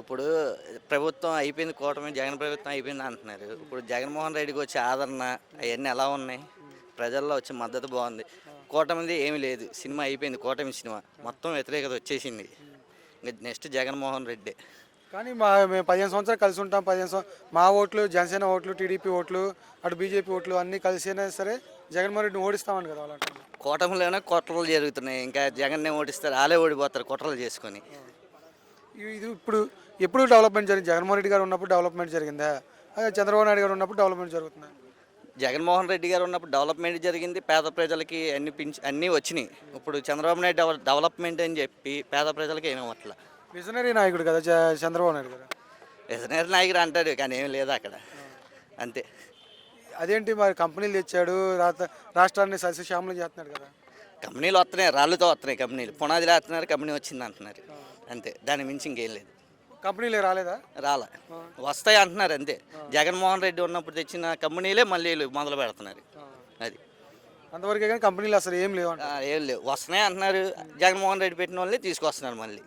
ఇప్పుడు ప్రభుత్వం అయిపోయింది కూటమి జగన్ ప్రభుత్వం అయిపోయింది అంటున్నారు. ఇప్పుడు జగన్మోహన్ రెడ్డికి వచ్చే ఆదరణ అవన్నీ ఎలా ఉన్నాయి? ప్రజల్లో వచ్చే మద్దతు బాగుంది. కూటమిది ఏమీ లేదు. సినిమా అయిపోయింది కూటమి సినిమా. మొత్తం వ్యతిరేకత వచ్చేసింది. ఇంకా నెక్స్ట్ జగన్మోహన్ రెడ్డి. కానీ మా మేము పదిహేను సంవత్సరాలు కలిసి ఉంటాం పదిహేను సంవత్సరాలు మా ఓట్లు జనసేన ఓట్లు టీడీపీ ఓట్లు అటు బీజేపీ ఓట్లు అన్నీ కలిసి అయినా సరే జగన్మోహన్ రెడ్డిని ఓడిస్తామని కదా వాళ్ళు. కూటమిలోనే కుట్రలు జరుగుతున్నాయి. ఇంకా జగన్నే ఓడిస్తారు వాళ్ళే ఓడిపోతారు కుట్రలు చేసుకొని. ఇది ఇప్పుడు ఎప్పుడు డెవలప్మెంట్ జరిగింది? జగన్మోహన్ రెడ్డి గారు ఉన్నప్పుడు డెవలప్మెంట్ జరిగిందా? అదే చంద్రబాబు నాయుడు గారు ఉన్నప్పుడు డెవలప్మెంట్ జరుగుతుందా? జగన్మోహన్ రెడ్డి గారు ఉన్నప్పుడు డెవలప్మెంట్ జరిగింది. పేద ప్రజలకి అన్ని పింఛ అన్నీ వచ్చినాయి. ఇప్పుడు చంద్రబాబు నాయుడు డెవ- డెవలప్మెంట్ అని చెప్పి పేద ప్రజలకి ఏమీ అట్లా విజనరీ నాయకుడు కదా చంద్రబాబు నాయుడు గారు? విజనరీ నాయకుడు అంటాడు కానీ ఏం లేదు అక్కడ. అంతే. అదేంటి మరి కంపెనీలు తెచ్చాడు రాష్ట్రాన్ని సస్యశ్యామలం చేస్తున్నాడు కదా? కంపెనీలు వస్తున్నాయి రాళ్ళతో వస్తున్నాయి కంపెనీలు. పునాదిలో వస్తున్నారు కంపెనీ వచ్చింది అంటున్నారు. అంతే దాని మించి ఇంకేం లేదు. కంపెనీలు రాలేదా? రాలా. వస్తాయి అంటున్నారు అంతే. జగన్మోహన్ రెడ్డి ఉన్నప్పుడు తెచ్చిన కంపెనీలే మళ్ళీ వీళ్ళు మొదలు పెడుతున్నారు. అది. అంతవరకే కానీ కంపెనీలు అసలు ఏం లేవు ఏం లేవు. వస్తున్నాయి అంటున్నారు జగన్మోహన్ రెడ్డి పెట్టిన వాళ్ళని తీసుకొస్తున్నారు మళ్ళీ.